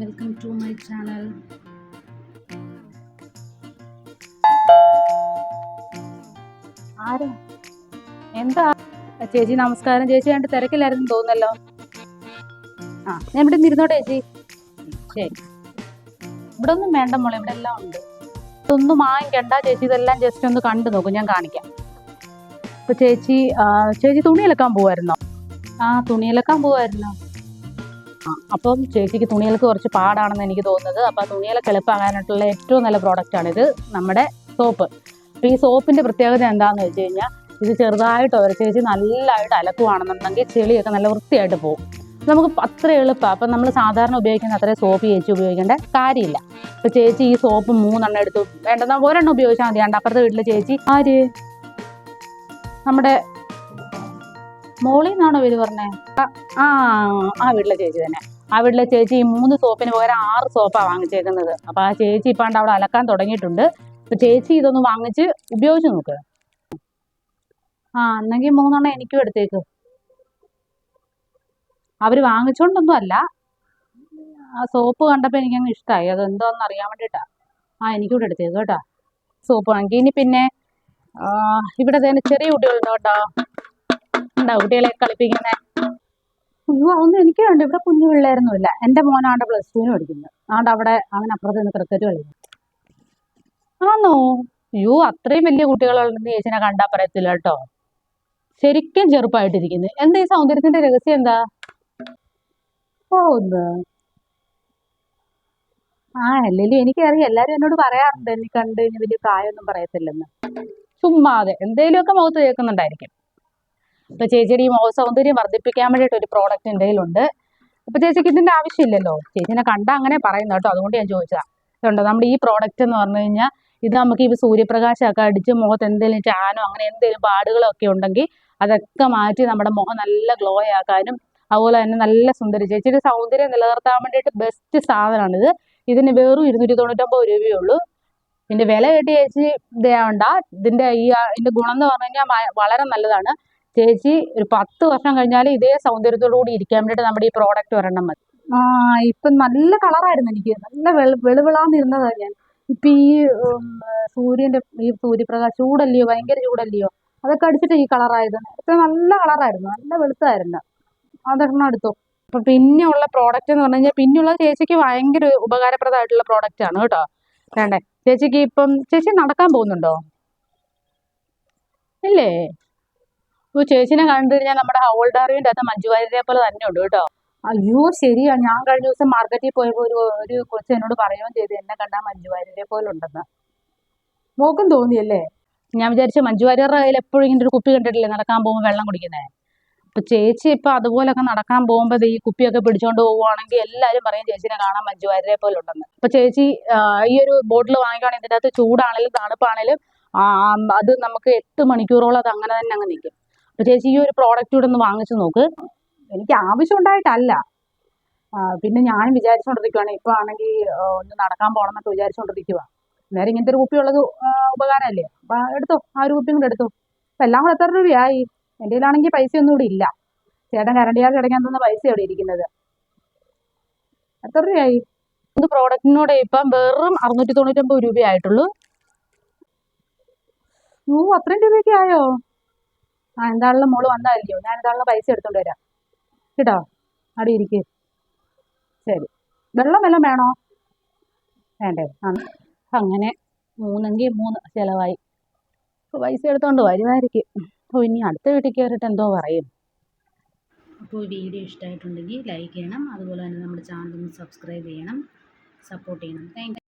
Welcome to my channel ആരാ? എന്താ? ചേച്ചി നമസ്കാരം. ചേച്ചി കണ്ട് തിരക്കില്ലായിരുന്നു തോന്നല്ലോ ആ ഞാൻ ഇവിടെ ഇരുന്നോട്ടെ ചേച്ചി? ശരി. ഇവിടെ ഒന്നും വേണ്ട മോളെ ഇവിടെ എല്ലാം ഉണ്ട്. ഇതൊന്നും വാങ്ങിക്കണ്ട ചേച്ചി ഇതെല്ലാം ജസ്റ്റ് ഒന്ന് കണ്ടു നോക്കും ഞാൻ കാണിക്കാം. ഇപ്പൊ ചേച്ചി ചേച്ചി തുണി പോവായിരുന്നോ? ആ തുണി പോവായിരുന്നോ? അപ്പം ചേച്ചിക്ക് തുണികൾക്ക് കുറച്ച് പാടാണെന്ന് എനിക്ക് തോന്നുന്നത്. അപ്പൊ ആ തുണികളൊക്കെ എളുപ്പമാകാനായിട്ടുള്ള ഏറ്റവും നല്ല പ്രോഡക്റ്റ് ഇത് നമ്മുടെ സോപ്പ് അപ്പൊ ഈ സോപ്പിന്റെ പ്രത്യേകത എന്താന്ന് വെച്ച് കഴിഞ്ഞാൽ ഇത് ചെറുതായിട്ട് ഒരു ചേച്ചി നല്ലതായിട്ട് അലക്കുവാണെന്നുണ്ടെങ്കിൽ ചെളിയൊക്കെ നല്ല വൃത്തിയായിട്ട് പോകും നമുക്ക് അത്ര എളുപ്പമാണ് അപ്പം നമ്മൾ സാധാരണ ഉപയോഗിക്കുന്ന അത്ര സോപ്പ് ചേച്ചി ഉപയോഗിക്കേണ്ട കാര്യമില്ല. ഇപ്പൊ ചേച്ചി ഈ സോപ്പ് മൂന്നെണ്ണം എടുത്തു. വേണ്ടെന്നാ ഒരെണ്ണം ഉപയോഗിച്ചാൽ മതി. അപ്പുറത്തെ വീട്ടിലെ ചേച്ചി ആര്? നമ്മുടെ മോളിൽ നിന്നാണോ പേര് പറഞ്ഞേ? ആ- ആ വീട്ടിലെ ചേച്ചി തന്നെ. ആ വീട്ടിലെ ചേച്ചി ഈ മൂന്ന് സോപ്പിന് പകരം ആറ് സോപ്പാണ് വാങ്ങിച്ചേക്കുന്നത്. അപ്പൊ ആ ചേച്ചി ഇപ്പാണ്ട് അവിടെ അലക്കാൻ തുടങ്ങിയിട്ടുണ്ട്. ചേച്ചി ഇതൊന്ന് വാങ്ങിച്ച് ഉപയോഗിച്ച് നോക്ക്. ആ എന്നെങ്കിൽ മൂന്നെണ്ണം എനിക്കും എടുത്തേക്ക്. അവർ വാങ്ങിച്ചോണ്ടൊന്നും അല്ല ആ സോപ്പ് കണ്ടപ്പോൾ എനിക്കങ്ങ് ഇഷ്ടമായി അത് എന്തോന്ന് അറിയാൻ വേണ്ടിട്ടാ. ആ എനിക്കൂടെ എടുത്തേക്ക് കേട്ടോ. സോപ്പ് വാങ്ങി. ഇനി പിന്നെ ഇവിടെ തന്നെ ചെറിയ കുട്ടികളുണ്ടോ കേട്ടോ. ഉണ്ടോ കുട്ടികളെ കളിപ്പിക്കുന്ന? അയ്യോ അതൊന്നും എനിക്ക് വേണ്ട. ഇവിടെ കുഞ്ഞു പിള്ളേരൊന്നുമില്ല എന്റെ മോനാണ്ട് പ്ലസ് ടുവിന് പഠിക്കുന്നത് അതുകൊണ്ട് അവിടെ അവൻ അപ്പുറത്ത് നിന്ന് ക്രിക്കറ്റ് കളിക്കുന്നു ആണോ അയ്യോ അത്രയും വലിയ കുട്ടികളുണ്ടെന്ന് ചേച്ചിനെ കണ്ടാ പറയത്തില്ല കേട്ടോ. ശരിക്കും ചെറുപ്പമായിട്ടിരിക്കുന്നു എന്താ ഈ സൗന്ദര്യത്തിന്റെ രഹസ്യം എന്താ? ഓ ഒന്ന് ആ അല്ലെങ്കിലും എനിക്കറിയാം. എല്ലാരും എന്നോട് പറയാറുണ്ട്. എന്നെ കണ്ടു കഴിഞ്ഞാൽ വലിയ പ്രായമൊന്നും പറയത്തില്ലെന്ന്. ചുമ്മാതെ. എന്തേലുമൊക്കെ മുഖത്ത് കേൾക്കുന്നുണ്ടായിരിക്കും. ഇപ്പൊ ചേച്ചിയുടെ ഈ മുഖ സൗന്ദര്യം വർദ്ധിപ്പിക്കാൻ വേണ്ടിയിട്ട് ഒരു പ്രോഡക്റ്റ് എന്റെ കയ്യിലുണ്ട്. അപ്പൊ ചേച്ചിക്ക് ഇതിന്റെ ആവശ്യമില്ലല്ലോ? ചേച്ചിനെ കണ്ട അങ്ങനെ പറയുന്നു കേട്ടോ. അതുകൊണ്ട് ഞാൻ ചോദിച്ചതാണ് ഇതുണ്ടോ? നമ്മുടെ ഈ പ്രോഡക്റ്റ് എന്ന് പറഞ്ഞു കഴിഞ്ഞാൽ ഇത് നമുക്ക് ഈ സൂര്യപ്രകാശമൊക്കെ അടിച്ച് മുഖത്ത് എന്തെങ്കിലും ചാനോ അങ്ങനെ എന്തെങ്കിലും പാടുകളോ ഒക്കെ ഉണ്ടെങ്കിൽ അതൊക്കെ മാറ്റി നമ്മുടെ മുഖം നല്ല ഗ്ലോ ആക്കാനും അതുപോലെ തന്നെ നല്ല സുന്ദരി ചേച്ചിയുടെ സൗന്ദര്യം നിലനിർത്താൻ വേണ്ടിയിട്ട് ബെസ്റ്റ് സാധനമാണിത്. ഇതിന് വെറും ഇരുന്നൂറ്റി തൊണ്ണൂറ്റൊമ്പത് രൂപയേ ഉള്ളൂ. ഇതിന്റെ വില കേട്ടി ചേച്ചി ഇതാവണ്ട ഇതിന്റെ ഈ ഇതിന്റെ ഗുണം എന്ന് പറഞ്ഞു കഴിഞ്ഞാൽ വളരെ നല്ലതാണ്. ചേച്ചി ഒരു പത്ത് വർഷം കഴിഞ്ഞാൽ ഇതേ സൗന്ദര്യത്തോടു കൂടി ഇരിക്കാൻ വേണ്ടിയിട്ട് നമ്മുടെ ഈ പ്രോഡക്റ്റ് ഒരെണ്ണം മതി. ആ ഇപ്പം നല്ല കളറായിരുന്നു എനിക്ക്. നല്ല വെളു വെളുവിളാന്നിരുന്നതാ ഞാൻ. ഇപ്പൊ ഈ സൂര്യന്റെ ഈ സൂര്യപ്രകാശം ചൂടല്ലയോ? ഭയങ്കര ചൂടല്ലയോ? അതൊക്കെ അടിച്ചിട്ട് ഈ കളറായത്. ഇപ്പൊ നല്ല കളറായിരുന്നു. നല്ല വെളുത്തായിരുന്നു. അതൊരെണ്ണം എടുത്തു. അപ്പൊ പിന്നെ ഉള്ള പ്രോഡക്റ്റ് എന്ന് പറഞ്ഞു കഴിഞ്ഞാൽ പിന്നെയുള്ള ചേച്ചിക്ക് ഭയങ്കര ഉപകാരപ്രദമായിട്ടുള്ള പ്രോഡക്റ്റ് ആണ് കേട്ടോ. വേണ്ടേ? ചേച്ചിക്ക് ഇപ്പം ചേച്ചി നടക്കാൻ പോകുന്നുണ്ടോ? ഇല്ലേ? ഓ ചേച്ചിനെ കണ്ടു കഴിഞ്ഞാൽ നമ്മുടെ ഹൗൾഡാറിന്റെ അകത്ത് മഞ്ജു വാര്യരെ പോലെ തന്നെ ഉണ്ട് കേട്ടോ. അയ്യോ ശരിയാ. ഞാൻ കഴിഞ്ഞ ദിവസം മാർക്കറ്റിൽ പോയപ്പോൾ ഒരു ഒരു കൊച്ചു എന്നോട് പറയുകയും ചെയ്തു എന്നെ കണ്ടാൽ മഞ്ജു വാര്യരെ പോലെ ഉണ്ടെന്ന്. നോക്കും തോന്നിയല്ലേ? ഞാൻ വിചാരിച്ച മഞ്ജു വാര്യരുടെ കയ്യിൽ എപ്പോഴും ഇങ്ങനെ ഒരു കുപ്പി കണ്ടിട്ടില്ലേ നടക്കാൻ പോകുമ്പോൾ വെള്ളം കുടിക്കുന്നത് അപ്പൊ ചേച്ചി ഇപ്പൊ അതുപോലൊക്കെ നടക്കാൻ പോകുമ്പോൾ ഈ കുപ്പിയൊക്കെ പിടിച്ചോണ്ട് പോവുകയാണെങ്കിൽ എല്ലാരും പറയും ചേച്ചിനെ കാണാൻ മഞ്ജു വാര്യരെ പോലെ ഉണ്ടെന്ന്. അപ്പൊ ചേച്ചി ഈ ഒരു ബോട്ടിൽ വാങ്ങിക്കുകയാണെങ്കിൽ ഇതിന്റെ അകത്ത് ചൂടാണെങ്കിലും തണുപ്പാണെങ്കിലും അത് നമുക്ക് എട്ട് മണിക്കൂറോളം അത് അങ്ങനെ തന്നെ അങ്ങ് നിൽക്കും അപ്പൊ ചേച്ചി ഈ ഒരു പ്രോഡക്റ്റ് കൂടെ ഒന്ന് വാങ്ങിച്ചു നോക്ക്. എനിക്ക് ആവശ്യം ഉണ്ടായിട്ടല്ല പിന്നെ ഞാനും വിചാരിച്ചുകൊണ്ടിരിക്കുവാണ് ഇപ്പൊ ആണെങ്കിൽ ഒന്ന് നടക്കാൻ പോകണം എന്നൊക്കെ നേരെ ഇങ്ങനത്തെ ഒരു കുപ്പി ഉള്ളത് ആ, ഉപകാരമല്ലേ? അപ്പൊ എടുത്തോ ആ ഒരു കുപ്പിയും കൂടെ എടുത്തോ. അപ്പൊ എല്ലാം കൂടെ എത്ര രൂപയായി? എന്റെ കയ്യിലാണെങ്കിൽ പൈസ ഒന്നും കൂടി ഇല്ല. ചേട്ടൻ കരണ്ടിയാൽ കിടക്കാൻ തന്ന പൈസ എവിടെ ഇരിക്കുന്നത്. എത്ര രൂപയായി? ഒരു പ്രോഡക്റ്റിനോട് ഇപ്പം വെറും അറുന്നൂറ്റി തൊണ്ണൂറ്റൊമ്പത് രൂപയായിട്ടുള്ളൂ. ഓ അത്രയും രൂപയൊക്കെ ആയോ? ആ എന്താണല്ലോ മോൾ വന്നായിരിക്കും. ഞാൻ എന്താണല്ലോ പൈസ എടുത്തോണ്ട് വരാം. കേട്ടോ? അവിടെ ഇരിക്കേ. ശരി. വെള്ളം വല്ലതും വേണോ? വേണ്ടേ. അങ്ങനെ മൂന്നെങ്കിൽ മൂന്ന് ചിലവായി. പൈസ എടുത്തോണ്ട് വരുമായിരിക്കും അപ്പോൾ ഇനി അടുത്ത വീട്ടിൽ കയറിയിട്ട് എന്തോ പറയും. അപ്പോൾ വീഡിയോ ഇഷ്ടമായിട്ടുണ്ടെങ്കിൽ ലൈക്ക് ചെയ്യണം. അതുപോലെ തന്നെ നമ്മുടെ ചാനൽ സബ്സ്ക്രൈബ് ചെയ്യണം. സപ്പോർട്ട് ചെയ്യണം. താങ്ക്